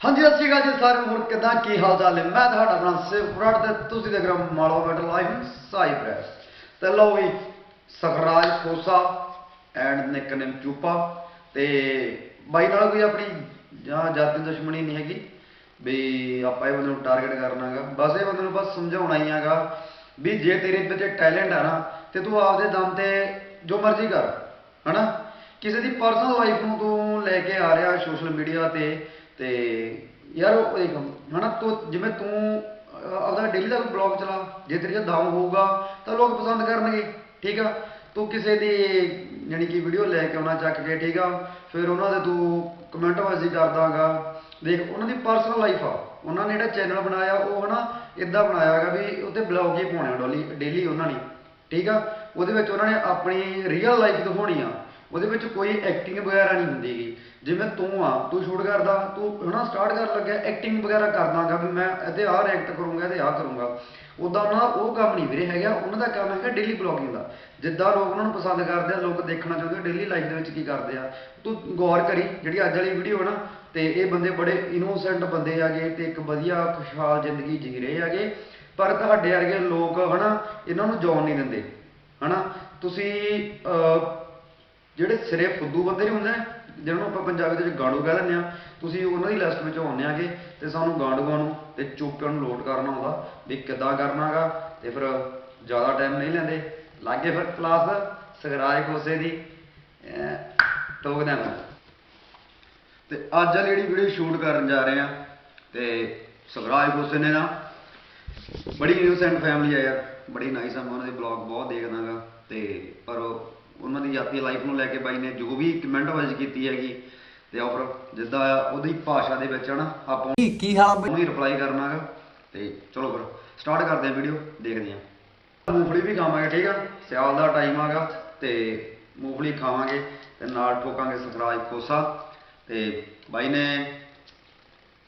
ਹਾਂਜੀ, ਸਤਿ ਸ਼੍ਰੀ ਅਕਾਲ ਜੀ ਸਾਰਿਆਂ ਨੂੰ। ਹੋਰ ਕਿਦਾਂ, ਕੀ ਹਾਲ ਚਾਲ ਹੈ ਮੈਂ ਤੁਹਾਡਾ ਆਪਣਾ ਸਿਵ ਫਰਟ ਤੇ ਤੁਸੀਂ ਦੇਖ ਰਹੇ ਹੋ ਮਾਲਵਾ ਮੈਟਲ ਲਾਈਵ ਸਾਈਪ੍ਰੈਸ ਤੇ ਲਓ ਵੀ ਸਖਰਾਜ ਖੋਸਾ ਐਂਡ ਨਿਕਨੇਮ ਚੂਪਾ। ਤੇ ਬਾਈ ਨਾਲ ਕੋਈ ਆਪਣੀ ਜਾਂ ਜਾਤੀ ਦੁਸ਼ਮਣੀ ਨਹੀਂ ਹੈਗੀ, ਵੀ ਆਪਾਂ ਇਹ ਬੰਦੇ ਨੂੰ ਟਾਰਗੇਟ ਕਰਨਾਗਾ ਬਸ ਇਹ ਬੰਦੇ ਨੂੰ ਬਸ ਸਮਝਾਉਣਾ ਹੀ ਹੈਗਾ ਵੀ ਜੇ ਤੇਰੇ ਵਿੱਚ ਟੈਲੈਂਟ ਆ ਨਾ, ਤੇ ਤੂੰ ਆਪਦੇ ਦਮ ਤੇ ਜੋ ਮਰਜ਼ੀ ਕਰ, ਹਨਾ? ਕਿਸੇ ਦੀ ਪਰਸਨਲ ਲਾਈਫ ਨੂੰ ਤੂੰ ਲੈ ਕੇ ਆ ਰਿਹਾ ਸੋਸ਼ਲ ਮੀਡੀਆ ਤੇ ਤੇ ਯਾਰ ਉਹ ਇੱਕ ਹਨਾ ਤੂੰ ਜਿਵੇਂ ਤੂੰ ਆਪਦਾ ਡੇਲੀ ਦਾ ਕੋਈ ਬਲੌਗ ਚਲਾ, ਜੇ ਤੇਰੇ 'ਚ ਦਮ ਹੋਊਗਾ, ਤਾਂ ਲੋਕ ਪਸੰਦ ਕਰਨਗੇ, ਠੀਕ ਆ? ਤੂੰ ਕਿਸੇ ਦੀ ਯਾਨੀ ਕਿ ਵੀਡੀਓ ਲੈ ਕੇ ਆਉਣਾ ਚੱਕ ਕੇ, ਠੀਕ ਆ? ਫਿਰ ਉਹਨਾਂ ਦੇ ਤੂੰ ਕਮੈਂਟ ਵਾਜ਼ੀ ਕਰਦਾਗਾ। ਦੇਖ, ਉਹਨਾਂ ਦੀ ਪਰਸਨਲ ਲਾਈਫ ਆ। ਉਹਨਾਂ ਨੇ ਜਿਹੜਾ ਚੈਨਲ ਬਣਾਇਆ, ਉਹ ਹਨਾ ਇਦਾਂ ਬਣਾਇਆ ਹੈਗਾ ਵੀ ਉੱਤੇ ਬਲੌਗ ਹੀ ਪਾਉਣੇ ਡੋਲੀ ਡੇਲੀ ਉਹਨਾਂ ਨੇ, ਠੀਕ ਆ? ਉਹਦੇ ਵਿੱਚ ਉਹਨਾਂ ਨੇ ਆਪਣੀ ਰੀਅਲ ਲਾਈਫ ਦਿਖਾਉਣੀ ਆ। ਉਹਦੇ ਵਿੱਚ ਕੋਈ ਐਕਟਿੰਗ ਵਗੈਰਾ ਨਹੀਂ ਹੁੰਦੀਗੀ ਜਿਵੇਂ ਤੂੰ ਆ, ਤੂੰ ਸ਼ੂਟ ਕਰਦਾ, ਤੂੰ ਹਨਾ ਸਟਾਰਟ ਕਰਨ ਲੱਗਿਆ ਐਕਟਿੰਗ ਵਗੈਰਾ ਕਰਦਾਗਾ ਵੀ ਮੈਂ ਇਹਦੇ ਆਹ ਰਿਐਕਟ ਕਰੂੰਗਾ, ਇਹਦੇ ਆਹ ਕਰੂੰਗਾ। ਉਦਾਂ ਉਹਨਾਂ ਉਹ ਕੰਮ ਨਹੀਂ ਵੀਰੇ ਹੈਗਾ, ਉਹਨਾਂ ਦਾ ਕੰਮ ਹੈਗਾ ਡੇਲੀ ਬਲੌਗਿੰਗ ਦਾ। ਜਿੱਦਾਂ ਲੋਕ ਉਹਨਾਂ ਨੂੰ ਪਸੰਦ ਕਰਦੇ ਆ, ਲੋਕ ਦੇਖਣਾ ਚਾਹੁੰਦੇ ਡੇਲੀ ਲਾਈਫ ਦੇ ਵਿੱਚ ਕੀ ਕਰਦੇ ਆ। ਤੂੰ ਗੌਰ ਕਰੀ, ਜਿਹੜੀ ਅੱਜ ਵਾਲੀ ਵੀਡੀਓ ਨਾ, ਤੇ ਇਹ ਬੰਦੇ ਬੜੇ ਇਨੋਸੈਂਟ ਬੰਦੇ ਆਗੇ ਤੇ ਇੱਕ ਵਧੀਆ, ਖੁਸ਼ਹਾਲ ਜ਼ਿੰਦਗੀ ਜੀ ਰਹੇ ਆਗੇ ਪਰ ਤੁਹਾਡੇ ਵਰਗੇ ਲੋਕ ਹਨਾ, ਇਹਨਾਂ ਨੂੰ ਜੌਨ ਨਹੀਂ ਦਿੰਦੇ। ਹਨਾ, ਤੁਸੀਂ ਜਿਹੜੇ ਸਿਰੇ ਫੁੱਦੂ ਬੰਦੇ ਨਹੀਂ ਹੁੰਦੇ ਜਿਹਨਾਂ ਨੂੰ ਆਪਾਂ ਪੰਜਾਬੀ ਦੇ ਵਿੱਚ ਗਾੜੂ ਕਹਿ ਲੈਂਦੇ ਆ ਤੁਸੀਂ ਉਹਨਾਂ ਦੀ ਲਿਸਟ ਵਿੱਚ ਆਉਂਦੇ ਆਗੇ ਤੇ ਸਾਨੂੰ ਗਾੜੂਆਂ ਨੂੰ ਤੇ ਚੋਪਿਆਂ ਨੂੰ ਲੋਡ ਕਰਨਾ ਆਉਂਦਾ ਵੀ ਕਿੱਦਾਂ ਕਰਨਾਗਾ ਤੇ ਫਿਰ ਜ਼ਿਆਦਾ ਟਾਈਮ ਨਹੀਂ ਲੈਂਦੇ। ਲਾਗੇ ਫਿਰ ਕਲਾਸ ਸਗਰਾਜ ਖੋਸੇ ਦੀ ਅਹ, ਟੋਕ ਦੇਣਾ ਤੇ ਅੱਜ ਵਾਲੀ ਜਿਹੜੀ ਵੀਡੀਓ ਸ਼ੂਟ ਕਰਨ ਜਾ ਰਹੇ ਆ ਤੇ ਸਗਰਾਜ ਖੋਸੇ ਨੇ ਨਾ ਬੜੀ ਨਿਊਜ਼ ਐਂਡ ਫੈਮਿਲੀ ਆ ਯਾਰ ਬੜੀ ਨਾਈਸ ਆ ਮੈਂ ਉਹਨਾਂ ਦੇ ਬਲੌਗ ਬਹੁਤ ਦੇਖਦਾਗਾ ਤੇ ਪਰ ਉਹਨਾਂ ਦੀ ਜਾਤੀ ਲਾਈਫ ਨੂੰ ਲੈ ਕੇ ਬਾਈ ਨੇ ਜੋ ਵੀ ਕਮੈਂਟ ਵਾਜ ਕੀਤੀ ਹੈਗੀ ਤੇ ਆਫਰ ਜਿੱਦਾਂ ਆ ਉਹਦੀ ਭਾਸ਼ਾ ਦੇ ਵਿੱਚ ਹਨਾ ਆਪਾਂ ਕੀ ਕੀ ਹਾਲ ਬਈ? ਰਿਪਲਾਈ ਕਰਨਾਗਾ ਤੇ ਚਲੋ ਫਿਰ ਸਟਾਰਟ ਕਰਦੇ ਆ ਵੀਡੀਓ ਦੇਖਦੇ ਆ ਮੂੰਗਫਲੀ ਵੀ ਖਾਵਾਂਗੇ ਠੀਕ ਆ? ਸਿਆਲ ਦਾ ਟਾਈਮ ਆਗਾ ਤੇ ਮੂੰਗਫਲੀ ਖਾਵਾਂਗੇ ਤੇ ਨਾਲ ਠੋਕਾਂਗੇ ਸਫਰਾਜ ਖੋਸਾ ਤੇ ਬਾਈ ਨੇ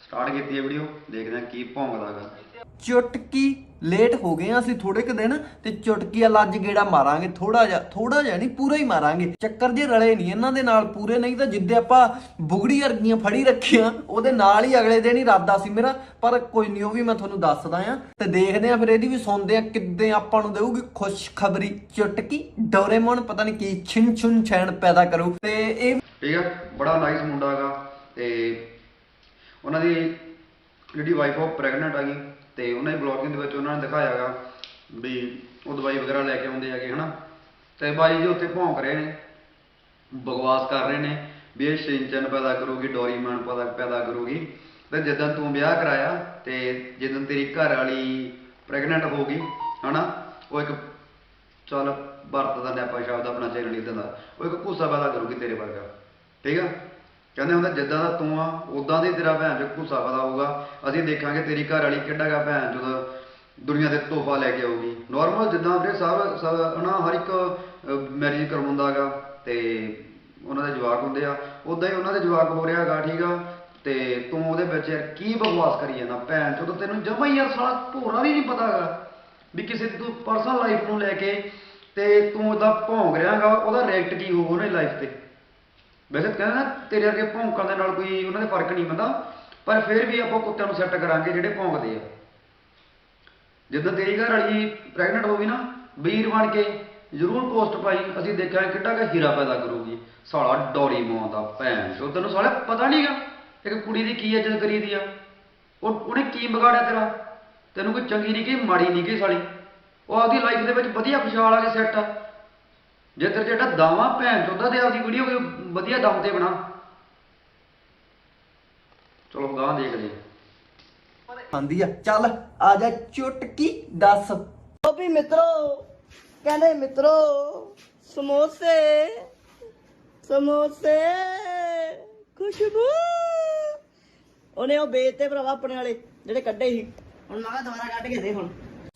ਸਟਾਰਟ ਕੀਤੀ ਹੈ ਵੀਡੀਓ ਦੇਖਦੇ ਆ ਕੀ ਭੌਂਕਦਾਗਾ ਚੁਟਕੀ ਲੇਟ ਹੋ ਗਏ ਆ, ਅਸੀਂ ਥੋੜੇ ਕੁ ਦਿਨ ਤੇ ਚੁਟਕੀ ਵਾਲਾ ਗੇੜਾ ਮਾਰਾਂਗੇ ਥੋੜਾ ਜਿਹਾ ਥੋੜਾ ਜਿਹਾ ਨਹੀਂ, ਪੂਰਾ ਹੀ ਮਾਰਾਂਗੇ। ਚੱਕਰ ਜੇ ਰਲੇ ਨਹੀਂ ਇਹਨਾਂ ਦੇ ਨਾਲ, ਪੂਰੇ ਨਹੀਂ ਤਾਂ ਜਿੱਦੇ ਆਪਾਂ ਬੁਗੜੀ ਵਰਗੀਆਂ ਫੜੀ ਰੱਖੀਆਂ, ਉਹਦੇ ਨਾਲ ਹੀ ਅਗਲੇ ਦਿਨ ਹੀ ਇਰਾਦਾ ਸੀ ਮੇਰਾ। ਪਰ ਕੋਈ ਨਹੀਂ, ਉਹ ਵੀ ਮੈਂ ਤੁਹਾਨੂੰ ਦੱਸਦਾ ਆ ਤੇ ਦੇਖਦੇ ਆ ਫਿਰ ਇਹਦੀ ਵੀ ਸੁਣਦੇ ਆ ਕਿੱਦਾਂ ਆਪਾਂ ਨੂੰ ਦੇਊਗੀ ਖੁਸ਼ਖਬਰੀ। ਚੁਟਕੀ ਡੋਰੇਮੋਨ ਪਤਾ ਨਹੀਂ ਕੀ ਛਿਨ ਛੁਨ ਛੈਣ ਪੈਦਾ ਕਰੂ ਤੇ ਇਹ ਠੀਕ ਆ, ਬੜਾ ਨਾਈਸ ਮੁੰਡਾ ਹੈਗਾ ਤੇ ਉਹਨਾਂ ਦੀ ਜਿਹੜੀ ਵਾਈਫ ਉਹ ਪ੍ਰੈਗਨੈਂਟ ਹੈਗੀ ਤੇ ਉਹਨਾਂ ਦੀ ਬਲੌਗਿੰਗ ਦੇ ਵਿੱਚ ਉਹਨਾਂ ਨੇ ਦਿਖਾਇਆ ਹੈਗਾ ਵੀ ਉਹ ਦਵਾਈ ਵਗੈਰਾ ਲੈ ਕੇ ਆਉਂਦੇ ਹੈਗੇ, ਹਨਾ? ਤੇ ਬਾਈ ਜੀ ਉੱਥੇ ਭੌਂਕ ਰਹੇ ਨੇ, ਬਕਵਾਸ ਕਰ ਰਹੇ ਨੇ ਵੀ ਇਹ ਸ਼ਿੰਚਨ ਪੈਦਾ ਕਰੂਗੀ, ਡੋਰੀਮਾਨ ਪੈਦਾ ਪੈਦਾ ਕਰੂਗੀ। ਤੇ ਜਦੋਂ ਤੂੰ ਵਿਆਹ ਕਰਾਇਆ ਤੇ ਜਦੋਂ ਤੇਰੀ ਘਰ ਵਾਲੀ ਪ੍ਰੈਗਨੈਂਟ ਹੋ ਗਈ, ਹਨਾ? ਉਹ ਇੱਕ ਚੱਲ ਭਾਰਤ ਦਾ ਨੈਪਾ ਸ਼ਬਦ ਆਪਣਾ ਚੈਨਲ ਇਦਾਂ ਦਾ, ਉਹ ਇੱਕ ਘੂਸਾ ਪੈਦਾ ਕਰੂਗੀ ਤੇਰੇ ਵਰਗਾ, ਠੀਕ ਆ? ਕਹਿੰਦੇ ਹੁੰਦਾ, ਜਿੱਦਾਂ ਦਾ ਤੂੰ ਆ ਉਦਾਂ ਦੇ ਤੇਰਾ ਭੈਣ ਜੋ ਘੂਸਾ ਪਤਾ ਹੋਊਗਾ। ਅਸੀਂ ਦੇਖਾਂਗੇ ਤੇਰੀ ਘਰ ਵਾਲੀ ਕਿੱਡਾ ਗਾ ਭੈਣ ਜਦੋਂ ਦੁਨੀਆ ਦੇ ਤੋਹਫਾ ਲੈ ਕੇ ਆਊਗੀ। ਨਾਰਮਲ ਜਿੱਦਾਂ ਵੀਰੇ ਸਭ ਸਭ, ਹਨਾ, ਹਰ ਇੱਕ ਮੈਰਿਜ ਕਰਵਾਉਂਦਾਗਾ ਤੇ ਉਹਨਾਂ ਦੇ ਜਵਾਕ ਹੁੰਦੇ ਆ। ਉਦਾਂ ਹੀ ਉਹਨਾਂ ਦੇ ਜਵਾਕ ਹੋ ਰਿਹਾ ਹੈਗਾ, ਠੀਕ ਆ? ਤੇ ਤੂੰ ਉਹਦੇ ਵਿੱਚ ਯਾਰ ਕੀ ਬਕਵਾਸ ਕਰੀ ਜਾਂਦਾ? ਭੈਣ ਚੋਦ, ਤੈਨੂੰ ਜਮਾ ਹੀ ਯਾਰ ਸਾਲਾ ਭੋਰਾ ਵੀ ਨਹੀਂ ਪਤਾ ਹੈਗਾ ਵੀ ਕਿਸੇ ਦੀ ਤੂੰ ਪਰਸਨਲ ਲਾਈਫ ਨੂੰ ਲੈ ਕੇ ਤੇ ਤੂੰ ਉਹਦਾ ਭੌਂਕ ਰਿਹਾਗਾ ਉਹਦਾ ਰਿਐਕਟ ਕੀ ਹੋਊ ਉਹਨੇ ਲਾਈਫ ਤੇ। ਵੈਸੇ ਤਾਂ ਕਹਿੰਦੇ ਨਾ, ਤੇਰੇ ਵਰਗੇ ਭੌਂਕਾਂ ਦੇ ਨਾਲ ਕੋਈ ਉਹਨਾਂ ਦੇ ਫ਼ਰਕ ਨਹੀਂ ਪੈਂਦਾ, ਪਰ ਫਿਰ ਵੀ ਆਪਾਂ ਕੁੱਤਿਆਂ ਨੂੰ ਸੈੱਟ ਕਰਾਂਗੇ ਜਿਹੜੇ ਭੌਂਕਦੇ ਆ। ਜਦੋਂ ਤੇਰੀ ਘਰ ਵਾਲੀ ਪ੍ਰੈਗਨੈਂਟ ਹੋ ਗਈ ਨਾ, ਵੀਰ ਬਣ ਕੇ ਜ਼ਰੂਰ ਪੋਸਟ ਪਾਈ, ਅਸੀਂ ਦੇਖਿਆ ਕਿੱਡਾ ਕੁ ਹੀਰਾ ਪੈਦਾ ਕਰੂਗੀ। ਸਾਲਾ ਡੋਰੀ ਮੋਂ ਦਾ ਭੈਣ ਚੋ ਤੈਨੂੰ ਸਾਲੇ ਪਤਾ ਨਹੀਂਗਾ ਇੱਕ ਕੁੜੀ ਦੀ ਕੀ ਇੱਜ਼ਤ ਕਰੀ ਦੀ ਆ। ਉਹ, ਉਹਨੇ ਕੀ ਵਿਗਾੜਿਆ ਤੇਰਾ? ਤੈਨੂੰ ਕੋਈ ਚੰਗੀ ਨਹੀਂ ਕਿ, ਮਾੜੀ ਨਹੀਂ ਕਿ ਸਾਲੀ? ਉਹ ਆਪਦੀ ਲਾਈਫ ਦੇ ਵਿੱਚ ਵਧੀਆ ਖੁਸ਼ਹਾਲ ਆ ਕੇ ਸੈੱਟ ਆ। ਜੇ ਤੇਰੇ ਜਿਹੜਾ ਦਾਵਾ ਭੈਣ ਚੋਦਾ ਤੇ ਆਪਦੀ ਵੀਡੀਓ ਕੋਈ ਵਧੀਆ ਦਮ ਤੇ ਬਣਾ। ਚਲੋ ਗਾਂ ਦੇਖਦੇ ਆਂਦੀ ਆ, ਚੱਲ, ਆ ਜਾ ਚੁਟਕੀ ਦੱਸ। ਉਹ ਵੀ ਮਿੱਤਰੋ, ਕਹਿੰਦੇ ਮਿੱਤਰੋ, ਸਮੋਸੇ ਸਮੋਸੇ, ਖੁਸ਼ਬੂ। ਉਹਨੇ ਉਹ ਵੇਚਤੇ ਭਰਾਵਾ ਆਪਣੇ ਵਾਲੇ, ਜਿਹੜੇ ਕੱਢੇ ਸੀ। ਹੁਣ ਮੈਂ ਕਿਹਾ ਦੁਬਾਰਾ ਕੱਢ ਕੇ ਦੇ ਹੁਣ।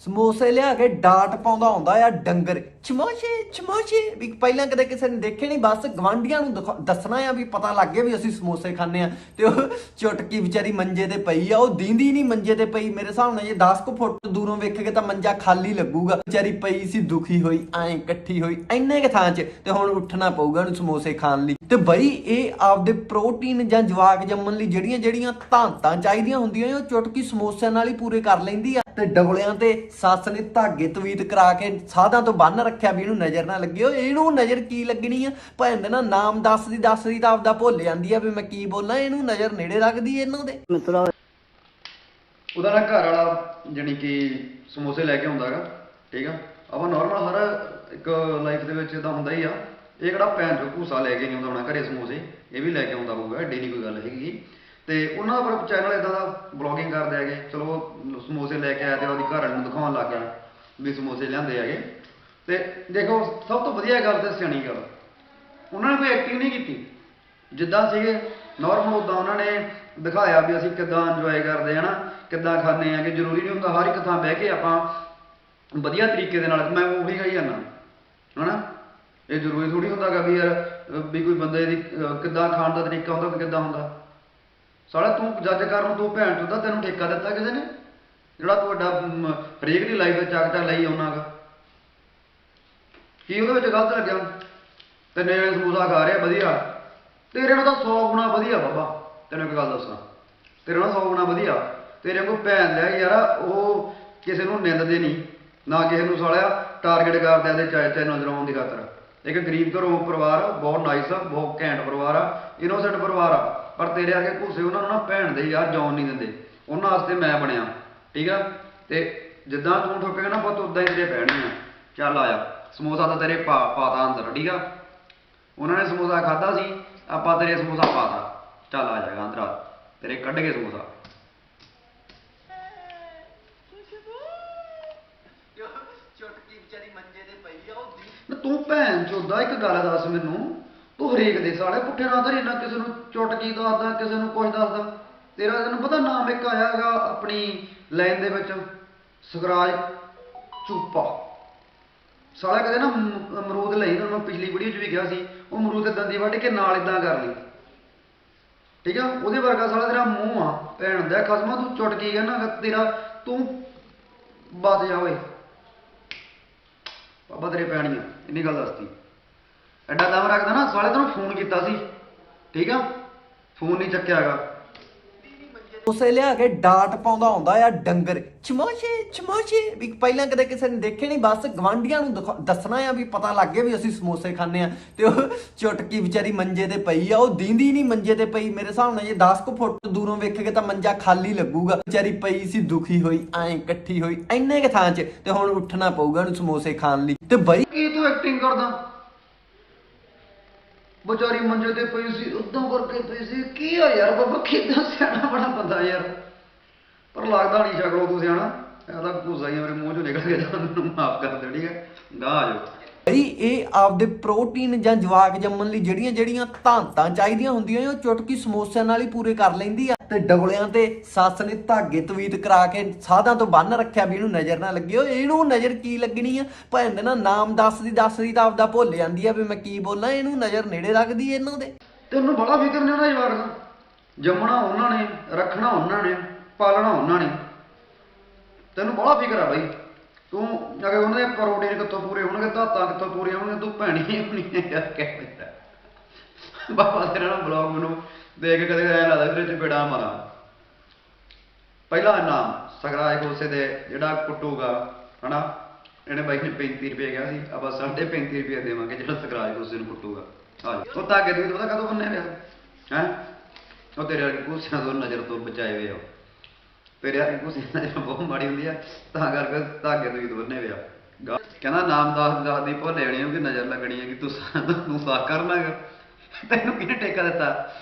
ਸਮੋਸੇ ਲਿਆ ਕੇ ਡਾਟ ਪਾਉਂਦਾ ਹੁੰਦਾ ਆ ਡੰਗਰ। ਚਮੋਸ਼ੇ ਚਮੋਸ਼ੇ ਵੀ ਪਹਿਲਾਂ ਕਦੇ ਕਿਸੇ ਨੇ ਦੇਖੇ ਨਹੀਂ, ਬਸ ਗਵਾਂਡੀਆਂ ਨੂੰ ਦੱਸਣਾ ਆ ਵੀ ਪਤਾ ਲੱਗ ਗਿਆ ਵੀ ਅਸੀਂ ਸਮੋਸੇ ਖਾਂਦੇ ਆ। ਤੇ ਉਹ ਚੁਟਕੀ ਵਿਚਾਰੀ ਮੰਜੇ ਤੇ ਪਈ ਆ। ਉਹ ਦੀਂਦੀ ਨਹੀਂ ਮੰਜੇ ਤੇ ਪਈ। ਮੇਰੇ ਹਿਸਾਬ ਨਾਲ ਜੇ 10 ਕੁ ਫੁੱਟ ਦੂਰੋਂ ਵੇਖੇਗੇ ਤਾਂ ਮੰਜਾ ਖਾਲੀ ਲੱਗੂਗਾ। ਵਿਚਾਰੀ ਪਈ ਸੀ, ਦੁਖੀ ਹੋਈ, ਐਂ ਇਕੱਠੀ ਹੋਈ, ਇੰਨੇ ਕੁ ਥਾਂ 'ਚ। ਤੇ ਹੁਣ ਉੱਠਣਾ ਪਊਗਾ ਉਹਨੂੰ ਸਮੋਸੇ ਖਾਣ ਲਈ। ਤੇ ਬਈ ਇਹ ਆਪਦੇ ਪ੍ਰੋਟੀਨ ਜਾਂ ਜਵਾਕ ਜੰਮਣ ਲਈ ਜਿਹੜੀਆਂ ਜਿਹੜੀਆਂ ਧਾਂਤਾਂ ਚਾਹੀਦੀਆਂ ਹੁੰਦੀਆਂ ਉਹ ਚੁਟਕੀ ਸਮੋਸਿਆਂ ਨਾਲ ਹੀ ਪੂਰੇ ਕਰ ਲੈਂਦੀ ਆ। ਤੇ ਡਬਲਿਆਂ ਤੇ ਸੱਸ ਨੇ ਧਾਗੇ ਤਵੀਤ ਕਰਾ ਕੇ ਸਾਧਾਂ ਤੋਂ ਬੰਨ ਰੱਖਿਆ ਵੀ ਇਹਨੂੰ ਨਜ਼ਰ ਨਾ ਲੱਗੇ। ਓਏ ਇਹਨੂੰ ਨਜ਼ਰ ਕੀ ਲੱਗਣੀ ਆ? ਭੈਣ ਦੇ ਨਾ ਨਾਮ ਦੱਸਦੀ ਦੱਸਦੀ ਤਾਂ ਆਪਦਾ ਭੁੱਲ ਜਾਂਦੀ ਆ ਵੀ ਮੈਂ ਕੀ ਬੋਲਾਂ ਇਹਨੂੰ ਨਜ਼ਰ ਨੇੜੇ ਰੱਖਦੀ ਇਹਨਾਂ ਦੇ। ਮਿੱਤਰੋ ਉਹਦਾ ਨਾ ਘਰ ਵਾਲਾ ਜਾਣੀ ਕਿ ਸਮੋਸੇ ਲੈ ਕੇ ਆਉਂਦਾਗਾ ਠੀਕ ਆ? ਆਪਾਂ ਨਾਰਮਲ ਹਰ ਇੱਕ ਲਾਈਫ ਦੇ ਵਿੱਚ ਇਦਾਂ ਹੁੰਦਾ ਹੀ ਆ। ਇਹ ਕਿਹੜਾ ਭੈਣ ਚੋ ਭੂਸਾ ਲੈ ਕੇ ਨਹੀਂ ਆਉਂਦਾ ਹੋਣਾ ਘਰੇ ਸਮੋਸੇ? ਇਹ ਵੀ ਲੈ ਕੇ ਆਉਂਦਾ ਹੋਊਗਾ ਏਡੀ ਨਹੀਂ ਕੋਈ ਗੱਲ ਹੈਗੀ। ਤੇ ਉਹਨਾਂ ਪਰ ਚੈਨਲ ਇਦਾਂ ਦਾ ਬਲੌਗਿੰਗ ਕਰਦੇ ਹੈਗੇ। ਚਲੋ ਸਮੋਸੇ ਲੈ ਕੇ ਆਇਆ ਤੇ ਉਹਦੀ ਘਰ ਵਾਲੀ ਨੂੰ ਦਿਖਾਉਣ ਲੱਗ ਗਿਆ ਵੀ ਸਮੋਸੇ ਲਿਆਂਦੇ ਹੈਗੇ। ਤੇ ਦੇਖੋ, ਸਭ ਤੋਂ ਵਧੀਆ ਗੱਲ ਤੇ ਸਿਆਣੀ ਗੱਲ। ਉਹਨਾਂ ਨੇ ਕੋਈ ਐਕਟਿੰਗ ਨਹੀਂ ਕੀਤੀ। ਜਿੱਦਾਂ ਸੀਗੇ ਨਾਰਮਲ ਉਦਾਂ ਉਹਨਾਂ ਨੇ ਦਿਖਾਇਆ ਵੀ ਅਸੀਂ ਕਿੱਦਾਂ ਇੰਜੋਏ ਕਰਦੇ ਹਨਾ ਕਿੱਦਾਂ ਖਾਂਦੇ ਆ, ਕਿ ਜ਼ਰੂਰੀ ਨਹੀਂ ਹੁੰਦਾ ਹਰ ਇੱਕ ਥਾਂ ਬਹਿ ਕੇ ਆਪਾਂ ਵਧੀਆ ਤਰੀਕੇ ਦੇ ਨਾਲ, ਮੈਂ ਉਹ ਉਹੀ ਕਹੀ ਜਾਂਦਾ। ਹਨਾ? ਇਹ ਜ਼ਰੂਰੀ ਥੋੜੀ ਹੁੰਦਾਗਾ ਵੀ ਯਾਰ, ਵੀ ਕੋਈ ਬੰਦੇ ਦੀ ਕਿੱਦਾਂ ਖਾਣ ਦਾ ਤਰੀਕਾ ਹੁੰਦਾ, ਕਿੱਦਾਂ ਹੁੰਦਾ। ਸਾਲਾ ਤੂੰ ਜੱਜ ਕਰਨ ਨੂੰ ਤੂੰ ਭੈਣ ਚੋਦਾ ਤੈਨੂੰ ਠੇਕਾ ਦਿੱਤਾ ਕਿਸੇ ਨੇ? ਜਿਹੜਾ ਤੂੰ ਵੱਡਾ ਮ, ਹਰੇਕ ਦੀ ਲਾਈਫ ਵਿੱਚ ਚਾਕਟਾ ਲਈ ਆਉਣਾਗਾ। ਕੀ ਉਹਦੇ ਵਿੱਚ ਗਲਤ ਲੱਗਿਆ? ਤੇ ਨੇੜੇ ਸਮੋਸਾ ਖਾ ਰਿਹਾ ਵਧੀਆ। ਤੇਰੇ ਨਾਲ ਤਾਂ 100 ਗੁਣਾ ਵਧੀਆ ਬਾਬਾ ਤੈਨੂੰ ਇੱਕ ਗੱਲ ਦੱਸਾਂ। ਤੇਰੇ ਨਾਲ 100 ਗੁਣਾ ਵਧੀਆ। ਤੇਰੇ ਕੋਲ ਭੈਣ ਲਿਆ ਯਾਰ ਉਹ ਕਿਸੇ ਨੂੰ ਨਿੰਦਦੇ ਨਹੀਂ। ਨਾ ਕਿਸੇ ਨੂੰ ਸਾਲਿਆ ਟਾਰਗੇਟ ਕਰਦੇ ਆਦੇ ਚਾਹੇ ਚਾਹੇ ਨਜ਼ਰ ਆਉਣ ਦੀ ਖਾਤਰ। ਇੱਕ ਗਰੀਬ ਘਰੋਂ ਪਰਿਵਾਰ ਬਹੁਤ ਨਾਈਸ ਆ ਬਹੁਤ ਘੈਂਟ ਪਰਿਵਾਰ ਆ ਇਨੋਸੈਂਟ ਪਰਿਵਾਰ ਆ। ਪਰ ਤੇਰੇ ਵਰਗੇ ਘੁੱਸੇ ਉਹਨਾਂ ਨੂੰ ਨਾ ਭੈਣ ਦੇ ਯਾਰ ਜੌਨ ਨਹੀਂ ਦਿੰਦੇ। ਉਹਨਾਂ ਵਾਸਤੇ ਮੈਂ ਬਣਿਆ ਠੀਕ ਆ? ਤੇ ਜਿੱਦਾਂ ਤੂੰ ਠੋਕੇਗਾ ਨਾ ਪੁੱਤ ਉਦਾਂ ਹੀ ਤੇਰੇ ਪੈਣੀਆਂ ਚੱਲ ਆਇਆ ਸਮੋਸਾ ਤਾਂ ਤੇਰੇ ਪਾ ਪਾਤਾ ਅੰਦਰ ਠੀਕ ਆ? ਉਹਨਾਂ ਨੇ ਸਮੋਸਾ ਖਾਦਾ ਸੀ ਆਪਾਂ ਤੇਰੇ ਸਮੋਸਾ ਪਾਤਾ। ਚੱਲ ਆ ਜਾਏਗਾ ਅੰਦਰ ਤੇਰੇ ਕੱਢ ਕੇ ਸਮੋਸਾ। ਤੂੰ ਭੈਣ ਚੋਦਾ ਇੱਕ ਗੱਲ ਦੱਸ ਮੈਨੂੰ। ਤੂੰ ਹਰੇਕ ਦੇ ਸਾਲੇ ਪੁੱਠੇ ਨਾ ਧਰੀ, ਨਾ ਕਿਸੇ ਨੂੰ ਚੁਟਕੀ ਦੱਸਦਾ, ਕਿਸੇ ਨੂੰ ਕੁਝ ਦੱਸਦਾ। ਤੇਰਾ ਤੈਨੂੰ ਪਤਾ ਨਾਮ ਇੱਕ ਆਇਆ ਹੈਗਾ ਆਪਣੀ ਲਾਈਨ ਦੇ ਵਿੱਚ ਸੁਖਰਾਜ ਚੂਪਾ। ਸਾਲਾ ਕਦੇ ਨਾ ਅਮਰੂਦ ਲਈ ਨਾ ਮੈਂ ਪਿਛਲੀ ਵੀਡੀਓ 'ਚ ਵੀ ਕਿਹਾ ਸੀ, ਉਹ ਅਮਰੂਦ ਇਦਾਂ ਦੀ ਵੱਢ ਕੇ ਨਾਲ ਇਦਾਂ ਕਰ ਲਈ। ਠੀਕ ਆ? ਉਹਦੇ ਵਰਗਾ ਸਾਲਾ ਤੇਰਾ ਮੂੰਹ ਆ, ਭੈਣ ਦਾ ਖਸਮਾ, ਤੂੰ ਚੁਟਕੀ ਕਹਿੰਦਾ ਤੇਰਾ, ਤੂੰ ਬਚ ਜਾ ਓਏ। ਬਾਬਾ ਤੇਰੇ ਪੈਣੀਆਂ, ਇੰਨੀ ਗੱਲ ਦੱਸਤੀ। ਐਡਾ ਦਮ ਰੱਖਦਾ ਨਾ ਸਾਲੇ ਤੈਨੂੰ ਫੋਨ ਕੀਤਾ ਸੀ। ਠੀਕ ਆ? ਫੋਨ ਨਹੀਂ ਚੱਕਿਆਗਾ ਉਸੇ ਲਿਆ ਕੇ ਡਾਟ ਪਾਉਂਦਾ ਹੁੰਦਾ ਆ ਡੰਗਰ। ਚਮੋਸ਼ੇ ਚਮੋਸ਼ੇ ਵੀ ਪਹਿਲਾਂ ਕਦੇ ਕਿਸੇ ਨੇ ਦੇਖੇ ਨਹੀਂ ਬਸ ਗਵਾਂਡੀਆਂ ਨੂੰ ਦੱਸਣਾ ਆ ਵੀ ਪਤਾ ਲੱਗ ਗਿਆ ਵੀ ਅਸੀਂ ਸਮੋਸੇ ਖਾਂਦੇ ਆ। ਤੇ ਉਹ ਚੁਟਕੀ ਵਿਚਾਰੀ ਮੰਜੇ ਤੇ ਪਈ ਆ ਉਹ ਦੀਂਦੀ ਨਹੀਂ ਮੰਜੇ ਤੇ ਪਈ। ਮੇਰੇ ਹਿਸਾਬ ਨਾਲ ਜੇ 10 ਕੁ ਫੁੱਟ ਦੂਰੋਂ ਵੇਖੇਗੇ ਤਾਂ ਮੰਜਾ ਖਾਲੀ ਲੱਗੂਗਾ। ਵਿਚਾਰੀ ਪਈ ਸੀ ਦੁਖੀ ਹੋਈ ਐਂ ਇਕੱਠੀ ਹੋਈ ਇੰਨੇ ਕੁ ਥਾਂ 'ਚ। ਤੇ ਹੁਣ ਉੱਠਣਾ ਪਊਗਾ ਉਹਨੂੰ ਸਮੋਸੇ ਖਾਣ ਲਈ। ਤੇ ਬਈ ਕੀ ਤੂੰ ਐਕਟਿੰਗ ਕਰਦਾ? ਵਿਚਾਰੀ ਮੰਜੇ ਤੇ ਪਈ ਸੀ, ਉਦੋਂ ਕਰਕੇ ਪਈ ਸੀ। ਕੀ ਆ ਯਾਰ ਬਾਬਾ, ਕਿਦਾਂ ਸਿਆਣਾ ਬੜਾ ਬੰਦਾ ਯਾਰ। ਪਰ ਲੱਗਦਾ ਨਹੀਂ ਸ਼ਕਲੋਂ ਤੂੰ ਸਿਆਣਾ। ਇਹ ਤਾਂ ਗੁੱਸਾ ਹੀ ਮੇਰੇ ਮੂੰਹ ਚੋਂ ਨਿਕਲ ਗਿਆ। ਤਾਂ ਮਾਫ ਕਰ ਦਿਓ ਠੀਕ ਹੈ ਗਾਹ ਆ ਜਾਓ। ਬਈ ਇਹ ਆਪਦੇ ਪ੍ਰੋਟੀਨ ਜਾਂ ਜਵਾਕ ਜੰਮਣ ਲਈ ਜਿਹੜੀਆਂ ਜਿਹੜੀਆਂ ਧਾਂਤਾਂ ਚਾਹੀਦੀਆਂ ਹੁੰਦੀਆਂ ਉਹ ਚੁਟਕੀ ਸਮੋਸਿਆਂ ਨਾਲ ਹੀ ਪੂਰੇ ਕਰ ਲੈਂਦੀ ਆ। ਤੇ ਡਬਲਿਆਂ ਤੇ ਸੱਸ ਨੇ ਧਾਗੇ ਤਵੀਤ ਕਰਾ ਕੇ ਸਾਧਾਂ ਤੋਂ ਬੰਨ ਰੱਖਿਆ ਵੀ ਇਹਨੂੰ ਨਜ਼ਰ ਨਾ ਲੱਗੇ। ਓਏ ਇਹਨੂੰ ਨਜ਼ਰ ਕੀ ਲੱਗਣੀ ਆ? ਭੈਣ ਦੇ ਨਾ ਨਾਮ ਦੱਸਦੀ ਦੱਸਦੀ ਤਾਂ ਆਪਦਾ ਭੁੱਲ ਜਾਂਦੀ ਆ ਵੀ ਮੈਂ ਕੀ ਬੋਲਾਂ, ਇਹਨੂੰ ਨਜ਼ਰ ਨੇੜੇ ਰੱਖਦੀ ਇਹਨਾਂ ਦੇ। ਤੈਨੂੰ ਬੜਾ ਫਿਕਰ ਨਹੀਂ ਉਹਨਾਂ ਜਵਾਕ ਦਾ? ਜੰਮਣਾ ਉਹਨਾਂ ਨੇ, ਰੱਖਣਾ ਉਹਨਾਂ ਨੇ, ਪਾਲਣਾ ਉਹਨਾਂ ਨੇ। ਤੈਨੂੰ ਬੜਾ ਫਿਕਰ ਆ ਬਾਈ। ਤੂੰ ਅਗਰ ਉਹਨਾਂ ਦੇ ਪ੍ਰੋਟੀਨ ਕਿੱਥੋਂ ਪੂਰੇ ਹੋਣਗੇ ਧਾਤਾਂ ਕਿੱਥੋਂ ਪੂਰੀਆਂ ਹੋਣਗੀਆਂ, ਤੂੰ ਭੈਣੀ ਆਪਣੀ ਯਾਰ ਕਹਿ ਬੈਠਾ। ਬਾਬਾ ਤੇਰਾ ਨਾ ਬਲੌਗ ਮੈਨੂੰ ਦੇਖ ਕੇ ਕਦੇ ਐਂ ਲੱਗਦਾ ਵੀਰੇ ਚ ਬੇੜਾ ਮਾਰਾਂ। ਪਹਿਲਾ ਨਾਮ ਸਗਰਾਜ ਖੋਸੇ ਦੇ ਜਿਹੜਾ ਕੁੱਟੂਗਾ, ਹਨਾ? ਇਹਨੇ ਬਾਈ ਨੇ 35 ਰੁਪਏ ਕਿਹਾ ਸੀ, ਆਪਾਂ 35 ਰੁਪਏ ਦੇਵਾਂਗੇ ਜਿਹੜਾ ਸਗਰਾਜ ਖੋਸੇ ਨੂੰ ਕੁੱਟੂਗਾ। ਆ ਉਹ ਤਾਂ ਅੱਗੇ ਪਤਾ ਕਦੋਂ ਬੰਨੇ ਪਿਆ? ਹੈ? ਉਹ ਤੇਰੇ ਵਰਗੇ ਕੁੱਸਿਆਂ ਤੋਂ ਨਜ਼ਰ ਤੋਂ ਬਚਾਏ ਹੋਏ ਆ ਤੇਰੇ ਵਰਗੇ ਕੁੱਸਿਆਂ ਬਹੁਤ ਮਾੜੀ ਹੁੰਦੀ ਆ, ਤਾਂ ਕਰਕੇ ਧਾਗੇ ਤੋਂ ਹੀ ਬੰਨੇ ਪਿਆ ਕਹਿੰਦਾ ਨਾਮ ਦਾਸ ਦੀ ਭੁੱਲ ਜਾਣੀ ਕਿ ਨਜ਼ਰ ਲੱਗਣੀ ਹੈ ਕਿ ਤੂੰ ਤੂੰ ਸਾਖ ਕਰਨਾ ਤੈਨੂੰ ਕਿਹਨੇ ਟੇਕਾ ਦਿੱਤਾ?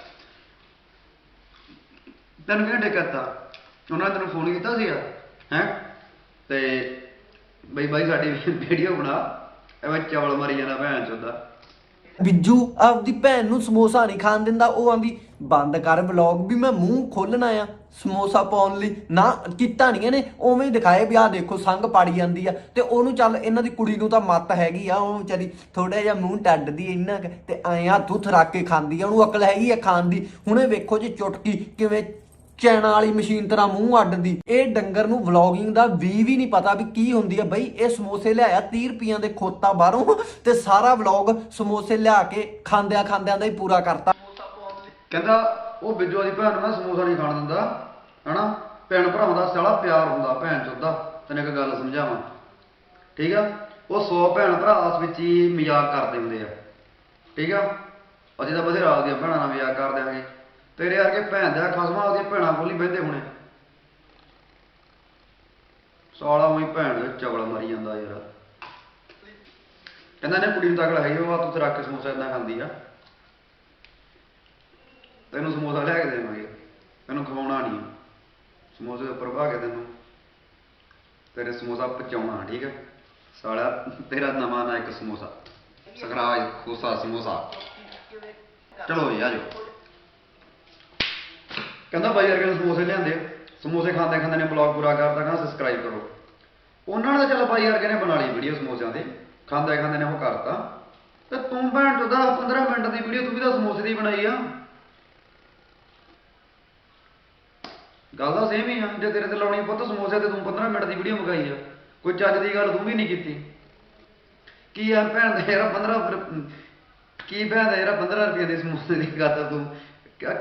ਤੈਨੂੰ ਕਿਹਨੇ ਟੇਕਾ ਦਿੱਤਾ? ਉਹਨਾਂ ਨੇ ਤੈਨੂੰ ਫੋਨ ਕੀਤਾ ਸੀਗਾ, ਹੈ? ਤੇ ਬਈ ਬਾਈ ਸਾਡੀ ਵੀਡੀਓ ਬਣਾ, ਐਵੇਂ ਚਵਲ ਮਰੀ ਜਾਣਾ ਭੈਣ ਚੋਦਾ। ਬਿੱਜੂ ਆਪਦੀ ਭੈਣ ਨੂੰ ਸਮੋਸਾ ਨਹੀਂ ਖਾਣ ਦਿੰਦਾ, ਉਹ ਆਂਦੀ, ਬੰਦ ਕਰ ਵਲੌਗ ਵੀ ਮੈਂ ਮੂੰਹ ਖੋਲਣਾ ਆ, ਸਮੋਸਾ ਪਾਉਣ ਲਈ। ਨਾ ਕੀਤਾ ਨਹੀਂ ਇਹਨੇ ਉਵੇਂ ਹੀ ਦਿਖਾਏ ਵੀ ਆਹ ਦੇਖੋ, ਸੰਗ ਪਾੜੀ ਜਾਂਦੀ ਆ। ਤੇ ਉਹਨੂੰ ਚੱਲ, ਇਹਨਾਂ ਦੀ ਕੁੜੀ ਨੂੰ ਤਾਂ ਮੱਤ ਹੈਗੀ ਆ, ਉਹ ਵਿਚਾਰੀ ਥੋੜਾ ਜਿਹਾ ਮੂੰਹ ਟੱਡਦੀ ਇੰਨਾ ਤੇ ਐਂ ਹੱਥ ਹੁੱਥ ਰੱਖ ਕੇ ਖਾਂਦੀ ਆ, ਉਹਨੂੰ ਅਕਲ ਹੈਗੀ ਆ ਖਾਣ ਦੀ। ਹੁਣੇ ਵੇਖੋ ਜੀ ਚੁਟਕੀ, ਕਿਵੇਂ ਚੈਨਾ ਵਾਲੀ ਮਸ਼ੀਨ ਤਰ੍ਹਾਂ ਮੂੰਹ ਅੱਡਦੀ। ਇਹ ਡੰਗਰ ਨੂੰ ਵਲੌਗਿੰਗ ਦਾ ਵੀ ਵੀ ਨਹੀਂ ਪਤਾ ਵੀ ਕੀ ਹੁੰਦੀ ਆ ਬਈ। ਇਹ ਸਮੋਸੇ ਲਿਆਇਆ 30 ਰੁਪਈਆਂ ਦੇ ਖੋਤਾ ਬਾਹਰੋਂ ਤੇ ਸਾਰਾ ਵਲੌਗ ਸਮੋਸੇ ਲਿਆ ਕੇ ਖਾਂਦਿਆਂ ਖਾਂਦਿਆਂ ਦਾ ਹੀ ਪੂਰਾ ਕਰਤਾ। ਕਹਿੰਦਾ, ਉਹ ਬਿੱਜੂ ਦੀ ਭੈਣ ਨੂੰ ਮੈਂ ਸਮੋਸਾ ਨਹੀਂ ਖਾਣ ਦਿੰਦਾ, ਹਨਾ? ਭੈਣ ਭਰਾਵਾਂ ਦਾ ਸਾਲਾ ਪਿਆਰ ਹੁੰਦਾ, ਭੈਣ ਚੋਦਾ ਤੈਨੂੰ ਇੱਕ ਗੱਲ ਸਮਝਾਵਾਂ। ਠੀਕ ਆ? ਉਹ 100 ਭੈਣ ਭਰਾ ਆਪਸ ਵਿੱਚ ਹੀ ਮਜ਼ਾਕ ਕਰਦੇ ਹੁੰਦੇ ਆ। ਠੀਕ ਆ? ਅਸੀਂ ਤਾਂ ਬਥੇਰਾ ਆਪਦੀਆਂ ਭੈਣਾਂ ਨਾਲ ਮਜ਼ਾਕ ਕਰ ਦਿਆਂਗੇ ਤੇਰੇ ਵਰਗੇ ਭੈਣ ਦਾ ਖਸਮਾ ਆਪਦੀਆਂ ਭੈਣਾਂ ਕੋਲ ਬਹਿੰਦੇ ਹੋਣੇ। ਸਾਲਾ ਉਹੀ ਭੈਣ ਦੇ ਚਗਲ ਮਾਰੀ ਜਾਂਦਾ ਯਾਰ। ਕਹਿੰਦਾ ਨੇ ਕੁੜੀ ਨੂੰ ਤਕੜਾ ਹੈ, ਉਹ ਹੱਥ ਉੱਤੇ ਰੱਖ ਕੇ ਸਮੋਸਾ ਇਦਾਂ ਖਾਂਦੀ ਆ। ਤੈਨੂੰ ਸਮੋਸਾ ਲਿਆ ਕੇ ਦੇਵਾਂਗੇ, ਤੈਨੂੰ ਖਵਾਉਣਾ ਨਹੀਂ। ਸਮੋਸੇ ਦੇ ਉੱਪਰ ਪਾ ਕੇ ਤੈਨੂੰ। ਤੇਰੇ ਸਮੋਸਾ ਪਚਾਉਣਾ, ਠੀਕ ਹੈ? ਸਾਲਾ, ਤੇਰਾ ਨਵਾਂ ਨਾ ਇੱਕ ਸਮੋਸਾ। ਸਕਰਾਜ ਖੋਸਾ ਸਮੋਸਾ। ਚਲੋ ਜੀ ਆਜੋ ਕਹਿੰਦਾ ਬਾਈ ਵਰਗੇ ਨੇ ਸਮੋਸੇ ਲਿਆਂਦੇ ਸਮੋਸੇ ਖਾਂਦੇ ਖਾਂਦੇ ਨੇ ਬਲੌਗ ਪੂਰਾ ਕਰਤਾ, ਕਹਿੰਦਾ ਸਬਸਕ੍ਰਾਈਬ ਕਰੋ। ਉਹਨਾਂ ਨੇ ਤਾਂ ਚੱਲ ਬਾਈ ਵਰਗੇ ਨੇ ਬਣਾ ਲਈ ਵੀਡੀਓ ਸਮੋਸਿਆਂ ਦੀ। ਖਾਂਦੇ ਖਾਂਦੇ ਨੇ ਉਹ ਕਰਤਾ। ਤੇ ਤੂੰ ਭੈਣ ਚੋਦਾ 15 ਮਿੰਟ ਦੀ ਵੀਡੀਓ ਤੂੰ ਵੀ ਤਾਂ ਸਮੋਸੇ ਦੀ ਬਣਾਈ ਆ। ਗੱਲ ਤਾਂ ਸੇਮ ਹੀ ਆ, ਜੇ ਤੇਰੇ ਤੇ ਲਾਉਣੀ ਪੁੱਤ ਸਮੋਸੇ ਤੇ ਤੂੰ 15 ਮਿੰਟ ਦੀ ਵੀਡੀਓ ਮਗਾਈ ਆ। ਕੋਈ ਚੱਜ ਦੀ ਗੱਲ ਤੂੰ ਵੀ ਨਹੀਂ ਕੀਤੀ। ਕੀ ਆ ਭੈਣ ਦੇ ਯਾਰ 15 ਕੀ ਭੈਣ ਦਾ ਯਾਰ 15 ਰੁਪਏ ਦੇ ਸਮੋਸੇ ਦੀ ਗੱਲ ਤੂੰ।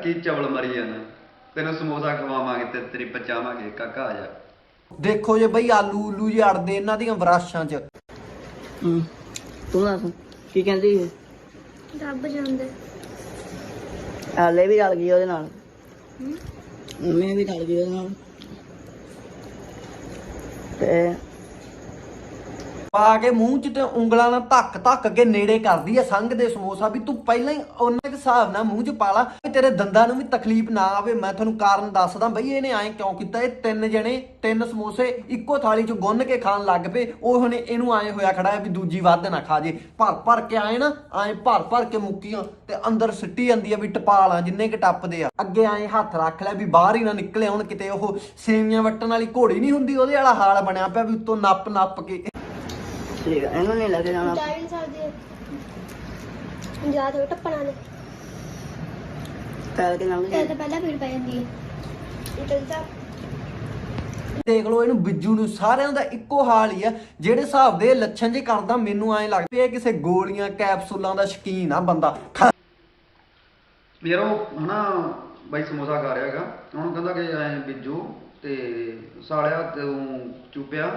ਕੀ ਚਵਲ ਮਰੀ ਜਾਣਾ ਤੈਨੂੰ ਸਮੋਸਾ ਖਵਾਵਾਂਗੇ ਤੇ ਤੇਰੀ ਪਚਾਵਾਂਗੇ। ਕਾਕਾ ਆ ਜਾ। ਦੇਖੋ ਜੇ ਬਈ ਆਲੂ ਉਲੂ ਜੇ ਅੜਦੇ ਇਹਨਾਂ ਦੀਆਂ ਵਰਾਸ਼ਾਂ 'ਚ। ਹੂੰ। ਤੂੰ ਦੱਸ ਕੀ ਕਹਿੰਦੀ ਹੈ ਰੱਬ ਜਾਣਦਾ। ਹਾਲੇ ਵੀ ਰਲ ਗਈ ਉਹਦੇ ਨਾਲ। ਮੈਂ ਵੀ ਰਲ ਗਈ ਉਹਦੇ ਨਾਲ। ਤੇ ਪਾ ਕੇ ਮੂੰਹ 'ਚ ਤੇ ਉਂਗਲਾਂ ਨਾਲ ਧੱਕ ਧੱਕ ਕੇ ਨੇੜੇ ਕਰਦੀ ਆ, ਸੰਘ ਦੇ ਸਮੋਸਾ ਵੀ ਤੂੰ ਪਹਿਲਾਂ ਹੀ ਉਹਨਾਂ ਦੇ ਹਿਸਾਬ ਨਾਲ ਮੂੰਹ 'ਚ ਪਾ ਲਾ ਵੀ ਤੇਰੇ ਦੰਦਾਂ ਨੂੰ ਵੀ ਤਕਲੀਫ ਨਾ ਆਵੇ। ਮੈਂ ਤੁਹਾਨੂੰ ਕਾਰਨ ਦੱਸਦਾ ਬਈ, ਇਹਨੇ ਐਂ ਕਿਉਂ ਕੀਤਾ? ਇਹ ਤਿੰਨ ਜਣੇ, ਤਿੰਨ ਸਮੋਸੇ ਇੱਕੋ ਥਾਲੀ 'ਚ ਗੁੰਨ ਕੇ ਖਾਣ ਲੱਗ ਪਏ। ਉਹ ਹੁਣ ਇਹਨੂੰ ਐਂ ਹੋਇਆ ਖੜਾ ਵੀ ਦੂਜੀ ਵੱਧ ਨਾ ਖਾ ਜੇ। ਭਰ ਭਰ ਕੇ ਆਏ ਨਾ, ਐਂ ਭਰ ਭਰ ਕੇ ਮੁੱਕੀਆਂ ਤੇ ਅੰਦਰ ਸਿੱਟੀ ਜਾਂਦੀ ਆ ਵੀ ਟਪਾਲਾਂ ਜਿੰਨੇ ਕਿ ਟੱਪਦੇ ਆ। ਅੱਗੇ ਐਂ ਹੱਥ ਰੱਖ ਲੈ ਵੀ ਬਾਹਰ ਹੀ ਨਾ ਨਿਕਲੇ, ਹੁਣ ਕਿਤੇ ਉਹ ਸੇਵੀਆਂ ਵੱਟਣ ਵਾਲੀ ਘੋੜੀ ਨਹੀਂ ਹੁੰਦੀ, ਉਹਦੇ ਵਾਲਾ ਹਾਲ ਬਣਿਆ ਪਿਆ ਵੀ ਉੱਤੋਂ ਨੱਪ ਨੱਪ ਕੇ। ਠੀਕ ਆ, ਇਹਨੂੰ ਨਹੀਂ ਲੈ ਕੇ ਜਾਣਾ। ਜਾ ਵੀ ਨਹੀਂ ਸਕਦੇ ਜਾ ਦੋ ਟੱਪਣਾ ਨੇ। ਪੈਰ ਕੇ ਨਾਲ ਤੇ ਤਾਂ ਪਹਿਲਾਂ ਭੀੜ ਪੈ ਜਾਂਦੀ ਹੈ। ਇਹ ਚੱਲ ਜਾ। ਦੇਖ ਲਓ ਇਹਨੂੰ ਬਿੱਜੂ ਨੂੰ ਸਾਰਿਆਂ ਦਾ ਇੱਕੋ ਹਾਲ ਹੀ ਆ ਜਿਹੜੇ ਹਿਸਾਬ ਦੇ ਲੱਛਣ ਜੇ ਕਰਦਾ ਮੈਨੂੰ ਐਂ ਲੱਗਦਾ ਵੀ ਇਹ ਕਿਸੇ ਗੋਲੀਆਂ ਕੈਪਸੂਲਾਂ ਦਾ ਸ਼ਕੀਨ ਆ ਬੰਦਾ। ਖਾ- ਯਾਰ ਉਹ ਹਨਾ ਬਾਈ ਸਮੋਸਾ ਖਾ ਰਿਹਾ ਹੈਗਾ। ਉਹਨੂੰ ਕਹਿੰਦਾ ਕਿ ਐ ਬਿੱਜੂ ਤੇ ਸਾਲਿਆ ਤੂੰ ਚੁੱਪਿਆ।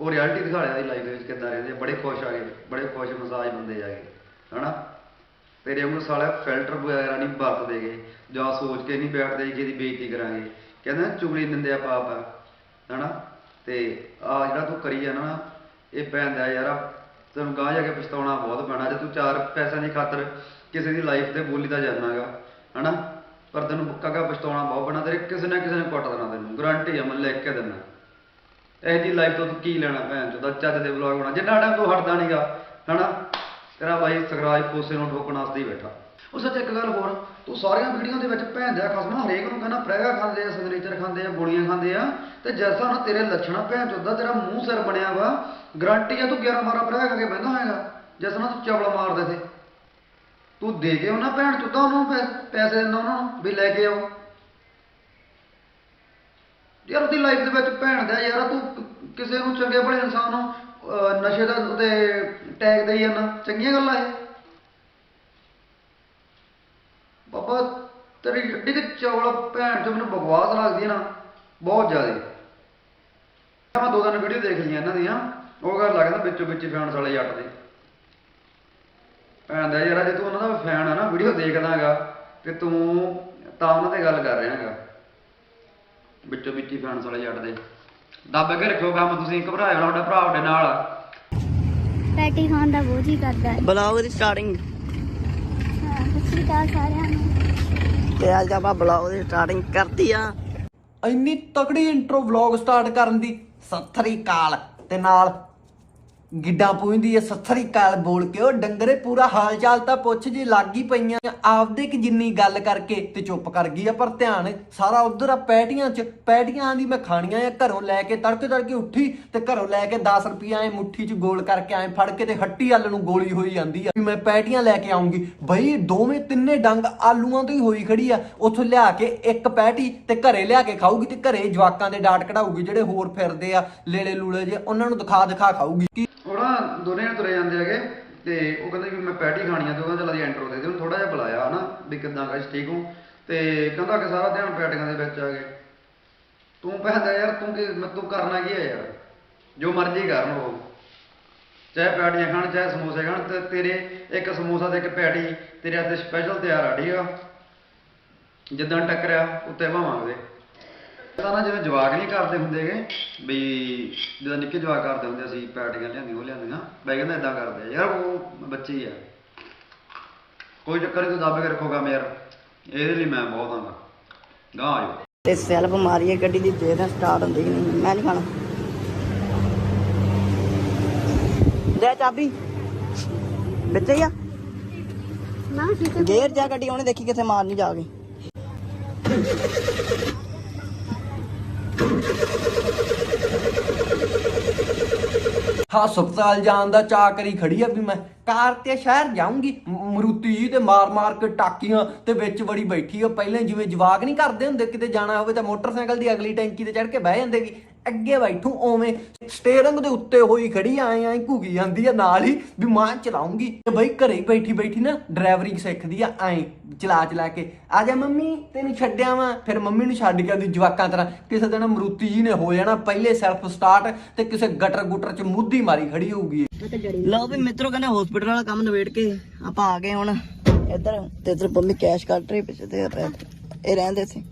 ਉਹ ਰਿਐਲਿਟੀ ਦਿਖਾ ਰਿਹਾ ਦੀ ਲਾਈਫ ਦੇ ਵਿੱਚ ਕਿੱਦਾਂ ਰਹਿੰਦੇ ਆ, ਬੜੇ ਖੁਸ਼ ਆ ਗਏ ਬੜੇ ਖੁਸ਼ ਮਸਾਜ ਬੰਦੇ ਆ ਗਏ ਹਨਾ? ਤੇਰੇ ਵਾਂਗੂ ਸਾਲਿਆ ਫਿਲਟਰ ਵਗੈਰਾ ਨਹੀਂ ਵਰਤਦੇਗੇ ਜਾਂ ਸੋਚ ਕੇ ਨਹੀਂ ਬੈਠਦੇ ਜਿਹਦੀ ਇਹਦੀ ਬੇਇੱਜ਼ਤੀ ਕਰਾਂਗੇ। ਕਹਿੰਦਾ ਚੁਗਲੀ ਦਿੰਦੇ ਆ ਪਾਪ ਆ ਹਨਾ? ਤੇ ਆ ਜਿਹੜਾ ਤੂੰ ਕਰੀ ਜਾਣਾ ਨਾ ਇਹ ਪੈਂਦਾ ਯਾਰ ਤੈਨੂੰ ਗਾਂ ਜਾ ਕੇ ਪਛਤਾਉਣਾ ਬਹੁਤ ਪੈਣਾ ਜੇ ਤੂੰ ਚਾਰ ਪੈਸਿਆਂ ਦੀ ਖਾਤਰ ਕਿਸੇ ਦੀ ਲਾਈਫ ਤੇ ਬੋਲੀ ਤਾਂ ਜਾਣਾਗਾ ਹਨਾ? ਪਰ ਤੈਨੂੰ ਕਾਗਾ ਪਛਤਾਉਣਾ ਬਹੁਤ ਪੈਣਾ ਤੇਰੇ ਕਿਸੇ ਨਾ ਕਿਸੇ ਨੇ ਕੁੱਟ ਦੇਣਾ ਤੈਨੂੰ ਗਰੰਟੀ ਆ ਮੈਂ ਲਿਖ ਕੇ ਦਿੰਦਾ। ਇਹ ਦੀ ਲਾਈਫ ਤੋਂ ਤੂੰ ਕੀ ਲੈਣਾ ਭੈਣ ਚੋਦਾ? ਚੱਜ ਦੇ ਵਲੌਗ ਬਣਾ। ਜਿੰਨਾ ਟਾਈਮ ਤੂੰ ਹਟਦਾ ਨਹੀਂਗਾ, ਹਨਾ? ਤੇਰਾ ਬਾਈ ਸਗਰਾਜ ਕੋਸੇ ਨੂੰ ਠੋਕਣ ਵਾਸਤੇ ਹੀ ਬੈਠਾ। ਉਹ ਸੱਚ ਇੱਕ ਗੱਲ ਹੋਰ, ਤੂੰ ਸਾਰੀਆਂ ਵੀਡੀਓ ਦੇ ਵਿੱਚ ਭੈਣ ਦਾ ਖਸਮਾ ਹਰੇਕ ਨੂੰ ਕਹਿੰਦਾ ਪ੍ਰੈਗਾ ਖਾਂਦੇ ਆ ਸਿਗਨੇਚਰ ਖਾਂਦੇ ਆ ਗੋਲੀਆਂ ਖਾਂਦੇ ਆ, ਤੇ ਜੈਸਾ ਹੁਣ ਤੇਰੇ ਲੱਛਣਾ ਭੈਣ ਚੋਦਾ ਤੇਰਾ ਮੂੰਹ ਸਿਰ ਬਣਿਆ ਵਾ ਗਰੰਟੀ ਆ ਤੂੰ 11 12 ਪ੍ਰੈਗਾ ਖਾ ਕੇ ਬਹਿੰਦਾ ਹੋਏਗਾ, ਜੈਸਾ ਨਾ ਤੂੰ ਚਵਲ ਮਾਰਦੇ ਤੇ ਤੂੰ ਦੇ ਕੇ ਉਹਨਾਂ ਭੈਣ ਚੋਦਾ ਉਹਨੂੰ ਪੈਸੇ ਦਿੰਦਾ ਉਹਨਾਂ ਨੂੰ, ਵੀ ਲੈ ਕੇ ਆਓ। ਯਾਰ ਉਹਦੀ ਲਾਈਫ ਦੇ ਵਿੱਚ ਭੈਣ ਦਾ ਯਾਰ, ਤੂੰ ਕਿਸੇ ਨੂੰ ਚੰਗੇ ਭਲੇ ਇਨਸਾਨ ਨੂੰ ਨਸ਼ੇ ਦਾ ਉਹਦੇ ਟੈਗ ਦੇਈ ਜਾਂਦਾ, ਚੰਗੀਆਂ ਗੱਲਾਂ ਇਹ। ਬਾਬਾ, ਤੇਰੀ ਏਡੀ ਦੇ ਚੌਲ ਭੈਣ ਚੋਂ ਮੈਨੂੰ ਬਕਵਾਸ ਲੱਗਦੀ ਨਾ, ਬਹੁਤ ਜ਼ਿਆਦਾ। ਮੈਂ ਦੋ ਦਿਨ ਵੀਡੀਓ ਦੇਖ ਲਈਆਂ ਇਹਨਾਂ ਦੀਆਂ, ਉਹ ਗੱਲ ਲੱਗਦਾ ਵਿੱਚੋਂ ਵਿੱਚ ਫੈਨ ਵਾਲੇ ਜੱਟ ਦੇ। ਭੈਣ ਦਾ ਯਾਰ, ਜੇ ਤੂੰ ਉਹਨਾਂ ਦਾ ਫੈਨ ਆ ਨਾ ਵੀਡੀਓ ਦੇਖਦਾਗਾ, ਤੇ ਤੂੰ ਤਾਂ ਉਹਨਾਂ ਤੇ ਗੱਲ ਕਰ ਰਿਹਾ ਵਿੱਚ ਹੀ ਫੈਨਸ ਵਾਲੇ ਜੱਟ ਦੇ ਦੱਬ ਕੇ ਰੱਖਿਓ ਕੰਮ ਤੁਸੀਂ ਘਬਰਾਇਓ ਨਾ ਤੁਹਾਡਾ ਭਰਾ ਤੁਹਾਡੇ ਨਾਲ। ਆ ਪੈਟੀ ਖਾਣ ਦਾ ਬਹੁਤ ਹੀ ਕਰਦਾ ਹੈ। ਬਲੌਗ ਦੀ ਸਟਾਰਟਿੰਗ ਹਾਂ, ਸਤਿ ਸ਼੍ਰੀ ਅਕਾਲ ਸਾਰਿਆਂ ਨੂੰ। ਤੇ ਅੱਜ ਆਪਾਂ ਬਲੌਗ ਦੀ ਸਟਾਰਟਿੰਗ ਕਰਤੀ ਆ। ਇੰਨੀ ਤਕੜੀ ਇੰਟਰੋ ਵਲੌਗ ਸਟਾਰਟ ਕਰਨ ਦੀ। ਸਤਰੀ ਕਾਲ ਤੇ ਨਾਲ ਗਿੱਡਾ ਪੁੰਦੀ ਐ ਸੱਸਰੀ ਕਾਲ ਬੋਲ ਕੇ। ਉਹ ਡੰਗਰੇ ਪੂਰਾ ਹਾਲ ਚਾਲ ਤਾਂ ਪੁੱਛ ਜੇ, ਲੱਗ ਹੀ ਪਈਆਂ ਆਪਦੇ ਕਿ ਜਿੰਨੀ ਗੱਲ ਕਰਕੇ ਤੇ ਚੁੱਪ ਕਰ ਗਈ ਆ, ਪਰ ਧਿਆਨ, ਸਾਰਾ ਉਧਰ ਆ ਪੈਟੀਆਂ 'ਚ। ਪੈਟੀਆਂ ਦੀ ਮੈਂ ਖਾਣੀਆਂ ਆ, ਘਰੋਂ ਲੈ ਕੇ ਤੜਕੇ ਤੜਕੇ ਉੱਠੀ ਤੇ ਘਰੋਂ ਲੈ ਕੇ 10 ਰੁਪਈਆ ਐ ਮੁੱਠੀ 'ਚ ਗੋਲ ਕਰਕੇ ਐ ਫੜ ਕੇ ਤੇ ਹੱਟੀ ਆਲ ਨੂੰ ਗੋਲੀ ਹੋਈ ਜਾਂਦੀ ਆ। ਵੀ ਮੈਂ ਪੈਟੀਆਂ ਲੈ ਕੇ ਆਉਂਗੀ ਬਈ ਦੋਵੇਂ ਤਿੰਨੇ ਡੰਗ ਆਲੂਆਂ ਤੋਂ ਹੀ ਹੋਈ ਖੜੀ ਆ। ਉੱਥੋਂ ਲਿਆ ਕੇ ਇੱਕ ਪੈਟੀ ਤੇ ਘਰੇ ਲਿਆ ਕੇ ਖਾਊਗੀ ਤੇ ਘਰੇ ਜਵਾਕਾਂ ਦੇ ਡਾਟ ਕਢਾਊਗੀ, ਜਿਹੜੇ ਹੋਰ ਫਿਰਦੇ ਆ ਲੇਲੇ ਲੂਲੇ ਜੇ, ਉਹਨਾਂ ਨੂੰ ਦਿਖਾ ਦਿਖਾ ਖਾਊਗੀ ਉਹ ਨਾ ਦੋਨੇ ਜਣੇ ਤੁਰੇ ਜਾਂਦੇ ਹੈਗੇ ਤੇ ਉਹ ਕਹਿੰਦੇ ਵੀ ਮੈਂ ਪੈਟੀ ਖਾਣੀ ਆ ਤੇ ਉਹ ਕਹਿੰਦਾ ਚੱਲ ਦੀ ਐਂਟਰੋ ਦੇ ਦੇ ਉਹਨੂੰ ਥੋੜਾ ਜਿਹਾ ਬੁਲਾਇਆ ਹਨਾ ਵੀ ਕਿੱਦਾਂ ਗਾਇਸ ਠੀਕ ਹੋ। ਤੇ ਕਹਿੰਦਾ ਕਿ ਸਾਰਾ ਧਿਆਨ ਪੈਟੀਆਂ ਦੇ ਵਿੱਚ ਆ ਗਏ। ਤੂੰ ਕਹਿੰਦਾ ਯਾਰ, ਤੂੰ ਕੀ ਤੂੰ ਕਰਨਾ ਕੀ ਹੈ ਯਾਰ? ਜੋ ਮਰਜ਼ੀ ਕਰਨ ਉਹ। ਚਾਹੇ ਪੈਟੀਆਂ ਖਾਣ, ਚਾਹੇ ਸਮੋਸੇ ਖਾਣ, ਤੇ ਤੇਰੇ ਇੱਕ ਸਮੋਸਾ ਤੇ ਇੱਕ ਪੈਟੀ ਤੇਰੇ ਹੱਥੇ ਸਪੈਸ਼ਲ ਤਿਆਰ ਆ, ਠੀਕ ਆ? ਜਿੱਦਾਂ ਟੱਕਰਿਆ, ਉੱਤੇ ਭਾਵਾਂਗੇ ਤਾਂ ਨਾ ਜਿਵੇਂ ਜਵਾਕ ਨਹੀਂ ਕਰਦੇ ਹੁੰਦੇਗੇ ਵੀ ਜਦੋਂ ਨਿੱਕੇ ਜਵਾਕ ਕਰਦੇ ਹੁੰਦੇ ਅਸੀਂ ਪੈਟੀਆਂ ਲਿਆਂਦੀਆਂ ਉਹ ਲਿਆਂਦੀਆਂ ਬਾਈ ਕਹਿੰਦਾ ਇਦਾਂ ਕਰਦੇ ਯਾਰ ਉਹ ਬੱਚੇ ਹੀ ਆ। ਕੋਈ ਚੱਕਰ ਨਹੀਂ ਤੂੰ ਦੱਬ ਕੇ ਰੱਖੋ ਕੰਮ ਯਾਰ ਇਹਦੇ ਲਈ ਮੈਂ ਬਹੁਤ ਆਂਗਾ ਗਾਂ ਆਜੋ ਤੇ ਸੈਲਫ ਮਾਰੀਏ ਗੱਡੀ ਦੀ ਦੇ ਦੇ ਸਟਾਰਟ ਹੁੰਦੀ ਨਹੀਂ ਮੈਂ ਨਹੀਂ ਖਾਣਾ। ਦੇ ਚਾਬੀ ਵਿੱਚ ਹੀ ਆ। ਨਾ ਠੀਕ ਹੈ ਗੇਰ ਜਾ ਗੱਡੀ ਉਹਨੇ ਦੇਖੀ ਕਿੱਥੇ ਮਾਰਨੀ ਜਾ ਕੇ। ਹਸਪਤਾਲ ਜਾਣ ਦਾ ਚਾਅ ਕਰੀ ਖੜੀ ਆ ਵੀ ਮੈਂ ਕਾਰ ਤੇ ਸ਼ਹਿਰ ਜਾਊਂਗੀ। ਮ- ਮਰੂਤੀ ਜੀ ਤੇ ਮਾਰ ਮਾਰ ਕੇ ਟਾਕੀਆਂ ਤੇ ਵਿੱਚ ਬੜੀ ਬੈਠੀ ਆ। ਪਹਿਲਾਂ ਜਿਵੇਂ ਜਵਾਕ ਨਹੀਂ ਕਰਦੇ ਹੁੰਦੇ, ਕਿਤੇ ਜਾਣਾ ਹੋਵੇ ਤਾਂ ਮੋਟਰਸਾਈਕਲ ਦੀ ਅਗਲੀ ਟੈਂਕੀ ਤੇ ਚੜ ਕੇ ਬਹਿ ਜਾਂਦੇ ਵੀ ਅੱਗੇ ਬੈਠੂ ਓਵੇਂ ਸਟੀਅਰਿੰਗ ਦੇ ਉੱਤੇ ਹੋਈ ਖੜੀ ਆਏ ਆਏ ਘੁਗੀ ਜਾਂਦੀ ਆ ਨਾਲ ਹੀ, ਵੀ ਮਾਂ ਚਲਾਉਂਗੀ। ਤੇ ਬਈ ਘਰੇ ਬੈਠੀ ਬੈਠੀ ਨਾ ਡਰਾਈਵਰਿੰਗ ਸਿੱਖਦੀ ਆ, ਐ ਚਲਾ ਚਲਾ ਕੇ। ਆ ਜਾ ਮੰਮੀ, ਤੈਨੂੰ ਛੱਡਿਆ ਵਾਂ। ਫਿਰ ਮੰਮੀ ਨੂੰ ਛੱਡ ਕੇ ਆਉਂਦੀ ਜਵਾਕਾਂ ਤਰ੍ਹਾਂ ਕਿਸੇ ਦਿਨ ਮਰੂਤੀ ਜੀ ਨੇ ਹੋ ਜਾਣਾ, ਪਹਿਲੇ ਸੈਲਫ ਸਟਾਰਟ ਤੇ ਕਿਸੇ ਗਟਰ ਗੁਟਰ ਚ ਮੁੱਧੀ ਮਾਰੀ ਖੜੀ ਹੋਊਗੀ। ਲਓ ਵੀ ਮਿੱਤਰੋ, ਕਹਿੰਦੇ ਹਸਪੀਟਲ ਵਾਲਾ ਕੰਮ ਨਵੇੜ ਕੇ ਆਪਾਂ ਆ ਗਏ ਹੁਣ। ਇੱਧਰ ਤੇ ਇੱਧਰ ਪੰਮੀ ਕੈਸ਼ ਕੱਢ ਰਹੀ ਪਿੱਛੇ ਤੇ ਇਹ ਰਹਿੰਦੇ ਸੀ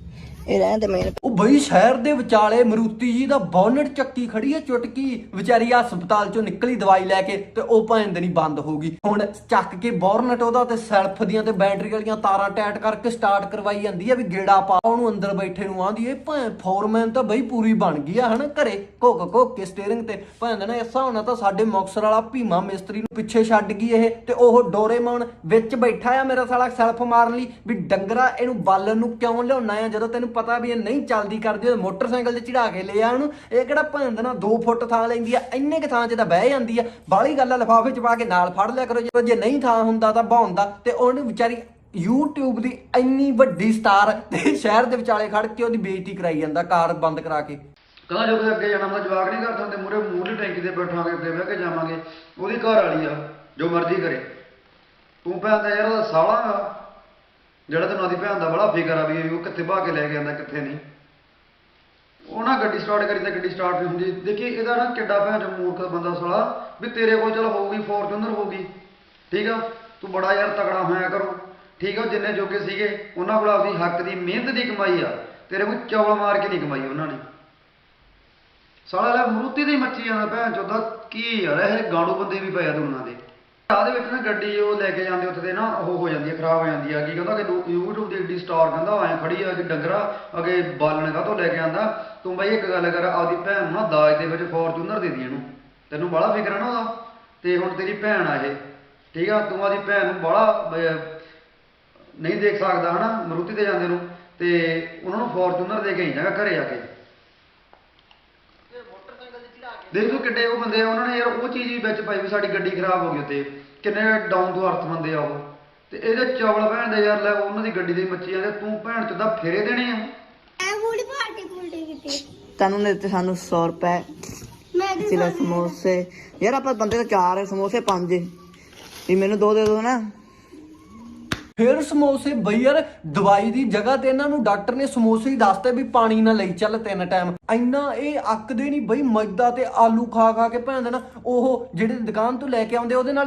ਇਹ ਰਹਿੰਦੇ ਮੇਰੇ ਉਹ ਬਈ ਸ਼ਹਿਰ ਦੇ ਵਿਚਾਲੇ ਮਰੂਤੀ ਜੀ ਦਾ ਬੋਨਟ ਚੱਕੀ ਖੜੀ ਹੈ ਚੁਟਕੀ ਵਿਚਾਰੀ ਹਸਪਤਾਲ ਚੋਂ ਨਿਕਲੀ ਦਵਾਈ ਲੈ ਕੇ ਤੇ ਉਹ ਭੈਣ ਦੇ ਨਹੀਂ ਬੰਦ ਹੋ ਗਈ। ਹੁਣ ਚੱਕ ਕੇ ਬੋਰਨਟ ਉਹਦਾ ਤੇ ਸੈਲਫ ਦੀਆਂ ਤੇ ਬੈਟਰੀ ਵਾਲੀਆਂ ਤਾਰਾਂ ਟੈਟ ਕਰਕੇ ਸਟਾਰਟ ਕਰਵਾਈ ਜਾਂਦੀ ਹੈ ਵੀ ਗੇੜਾ ਪਾ, ਉਹਨੂੰ ਅੰਦਰ ਬੈਠੇ ਨੂੰ ਆਂਦੀ ਇਹ ਭੈਣ ਫੋਰਮੈਨ ਤਾਂ ਬਈ ਪੂਰੀ ਬਣ ਗਈ ਆ, ਹਨਾ, ਘਰੇ ਘੁੱਕ ਘੁੱਕ ਕੇ ਸਟੀਅਰਿੰਗ ਤੇ। ਭੈਣ ਦੇ ਨਾ ਇਸ ਹਿਸਾਬ ਤਾਂ ਸਾਡੇ ਮੁਕਸਰ ਵਾਲਾ ਭੀਮਾ ਮਿਸਤਰੀ ਨੂੰ ਪਿੱਛੇ ਛੱਡ ਗਈ ਇਹ ਤੇ ਉਹ ਡੋਰੇਮੋਨ ਵਿੱਚ ਬੈਠਾ ਆ ਮੇਰਾ ਸਾਲਾ ਸੈਲਫ ਮਾਰਨ ਲਈ ਵੀ ਡੰਗਰਾ ਇਹਨੂੰ ਬਾਲਣ ਨੂੰ ਕਿਉਂ ਲਿਆਉਣਾ ਆ? ਜਦੋਂ ਤੈਨੂੰ ਪਤਾ ਵੀ ਇਹ ਨਹੀਂ ਚੱਲਦੀ ਕਰਦੀ, ਉਹ ਮੋਟਰਸਾਈਕਲ ਤੇ ਚੜਾ ਕੇ ਲੈ ਆ ਉਹਨੂੰ। ਇਹ ਕਿਹੜਾ ਭੈਣ ਨਾ 2 ਫੁੱਟ ਥਾਂ ਲੈਂਦੀ ਆ, ਇੰਨੇ ਕ ਥਾਂ 'ਚ ਤਾਂ ਬਹਿ ਜਾਂਦੀ ਆ। ਬਾਹਲੀ ਗੱਲ ਆ 'ਚ ਪਾ ਕੇ ਨਾਲ ਫੜ ਲਿਆ ਕਰੋ ਜੇ ਨਹੀਂ ਥਾਂ ਹੁੰਦਾ ਤਾਂ ਬਹਾਉਣ ਤੇ ਉਹਨੂੰ ਵਿਚਾਰੀ YouTube ਦੀ ਇੰਨੀ ਵੱਡੀ ਸਟਾਰ ਤੇ ਸ਼ਹਿਰ ਦੇ ਵਿਚਾਲੇ ਖੜ ਕੇ ਉਹਦੀ ਬੇਇੱਜ਼ਤੀ ਕਰਾਈ ਜਾਂਦਾ, ਕਾਰ ਬੰਦ ਕਰਾ ਕੇ। ਕਹਿੰਦਾ ਜਦੋਂ ਅੱਗੇ ਜਾਣਾ? ਮੈਂ ਜਵਾਕ ਨਹੀਂ ਕਰਦੇ ਹੁੰਦੇ ਮੂਰੇ ਮੂਹਰੀ ਟੈਂਕੀ ਤੇ ਬੈਠਾਂਗੇ ਅੱਗੇ ਬਹਿ ਕੇ ਜਾਵਾਂਗੇ। ਉਹਦੀ ਘਰ ਵਾਲੀ ਆ, ਜੋ ਮਰਜ਼ੀ ਕਰੇ। ਤੂੰ ਭੈਣ ਯਾਰ, ਉਹਦਾ ਸਾਲਾ ਜਿਹੜਾ ਤੈਨੂੰ ਆਦੀ ਭੈਣ ਦਾ ਬੜਾ ਫਿਕਰ ਆ ਵੀ ਉਹ ਕਿੱਥੇ ਭਾ ਕੇ ਲੈ ਕੇ ਆਂਦਾ ਕਿੱਥੇ ਨਹੀਂ। ਉਹ ਨਾ ਗੱਡੀ ਸਟਾਰਟ ਕਰੀ ਤਾਂ ਗੱਡੀ ਸਟਾਰਟ ਨਹੀਂ ਹੁੰਦੀ। ਦੇਖੀ, ਇਹਦਾ ਨਾ ਕਿੱਡਾ ਭੈਣ ਚੋ ਮੂਰਖ ਬੰਦਾ ਸਾਲਾ, ਵੀ ਤੇਰੇ ਕੋਲ ਚਲ ਹੋਊਗੀ ਫੋਰਚੂਨਰ ਹੋਊਗੀ। ਠੀਕ ਆ? ਤੂੰ ਬੜਾ ਯਾਰ ਤਕੜਾ ਹੋਇਆ ਕਰੋ। ਠੀਕ ਆ, ਜਿੰਨੇ ਜੋਗੇ ਸੀਗੇ, ਉਹਨਾਂ ਕੋਲ ਆਪਦੀ ਹੱਕ ਦੀ ਮਿਹਨਤ ਦੀ ਕਮਾਈ ਆ। ਤੇਰੇ ਕੋਲ ਚੌਲ ਮਾਰ ਕੇ ਨਹੀਂ ਕਮਾਈ ਉਹਨਾਂ ਨੇ। ਸਾਲਾ ਲੈ ਮਰੂਤੀ ਦੀ ਮੱਚੀ ਜਾਂਦਾ ਭੈਣ ਚੋਦਾ, ਕੀ ਯਾਰ ਇਹ ਗਾਣੂ ਬੰਦੇ ਵੀ ਪਏ ਆ ਦੁਨੀਆਂ ਦੇ। ਰਾਹ ਦੇ ਵਿੱਚ ਨਾ ਗੱਡੀ ਉਹ ਲੈ ਕੇ ਜਾਂਦੇ, ਉੱਥੇ ਤੇ ਨਾ ਉਹ ਹੋ ਜਾਂਦੀ ਹੈ, ਖਰਾਬ ਹੋ ਜਾਂਦੀ ਆ ਕੀ ਕਹਿੰਦਾ ਕਿ ਲੋ- YouTube ਦੀ ਏਡੀ ਸਟਾਰ ਕਹਿੰਦਾ, ਐ ਖੜੀ ਆ ਕਿ ਡੰਗਰਾ, ਅਗੇ ਬਾਲਣ ਕਾ ਤੋਂ ਲੈ ਕੇ ਆਂਦਾ। ਤੂੰ ਬਾਈ ਇੱਕ ਗੱਲ ਕਰ, ਆਪਦੀ ਭੈਣ ਨੂੰ ਨਾ ਦਾਜ ਦੇ ਵਿੱਚ ਫੋਰਚੂਨਰ ਦੇ ਦੀ ਇਹਨੂੰ। ਤੈਨੂੰ ਬੜਾ ਫਿਕਰ ਆ ਨਾ ਉਹਦਾ। ਤੇ ਹੁਣ ਤੇਰੀ ਭੈਣ ਆ ਇਹ। ਠੀਕ ਆ, ਤੂੰ ਆਪਦੀ ਭੈਣ ਨੂੰ ਬੜਾ ਨਹੀਂ ਦੇਖ ਸਕਦਾ ਹਨਾ, ਮਰੂਤੀ ਤੇ ਜਾਂਦੇ ਨੂੰ। ਤੇ ਉਹਨਾਂ ਨੂੰ ਫੋਰਚੂਨਰ ਦੇ ਕੇ ਹੀ ਜਾਗਾ ਘਰੇ ਆ ਕੇ। ਦੇਖ ਤੂੰ ਕਿੱਡੇ ਉਹ ਬੰਦੇ ਆ ਉਹਨਾਂ ਨੇ ਯਾਰ ਉਹ ਚੀਜ਼ ਵੀ ਵਿੱਚ ਪਾਈ ਵੀ ਸਾਡੀ ਗੱਡੀ ਖਰਾਬ ਹੋ ਗਈ ਉੱਤੇ। ਕਿੰਨੇ ਡਾਊਨ ਟੂ ਅਰਥ ਬੰਦੇ ਆ ਉਹ। ਤੇ ਇਹਦੇ ਚੌਲ ਭੈਣ ਦੇ ਯਾਰ ਲੈ ਉਹਨਾਂ ਦੀ ਗੱਡੀ ਦੀ ਮੱਛੀ ਆ ਤੇ ਤੂੰ ਭੈਣ ਚ ਦਾ ਫੇਰੇ ਦੇਣੇ ਆ। ਐ ਬੂੜੀ ਪਾਰਟੀ ਪੁਲਟੀ ਕੀਤੀ। ਤੈਨੂੰ ਨੇ ਦਿੱਤੇ ਸਾਨੂੰ 100 ਰੁਪਏ ਮੈਂ ਤੇ ਸਮੋਸੇ। ਯਾਰ ਆਪਾਂ ਬੰਦੇ ਤਾਂ ਚਾਰ ਹੈ ਸਮੋਸੇ ਪੰਜ। ਵੀ ਮੈਨੂੰ ਦੋ ਦੇ ਦੋ ਨਾ। ਫਿਰ ਸਮੋਸੇ ਬਈ ਯਾਰ ਦਵਾਈ ਦੀ ਜਗ੍ਹਾ ਤੇ ਇਹਨਾਂ ਨੂੰ ਡਾਕਟਰ ਨੇ ਸਮੋਸੇ ਹੀ ਦੱਸਤੇ ਵੀ ਪਾਣੀ ਨਾ ਲਈ, ਚੱਲ ਤਿੰਨ ਟਾਈਮ ਇੰਨਾ ਇਹ ਅੱਕਦੇ ਨਹੀਂ ਬਈ, ਮੈਦਾ ਤੇ ਆਲੂ ਖਾ ਖਾ ਕੇ ਭੈਣ ਦੇ ਨਾ, ਉਹ ਜਿਹੜੇ ਦੁਕਾਨ ਤੋਂ ਲੈ ਕੇ ਆਉਂਦੇ, ਉਹਦੇ ਨਾਲ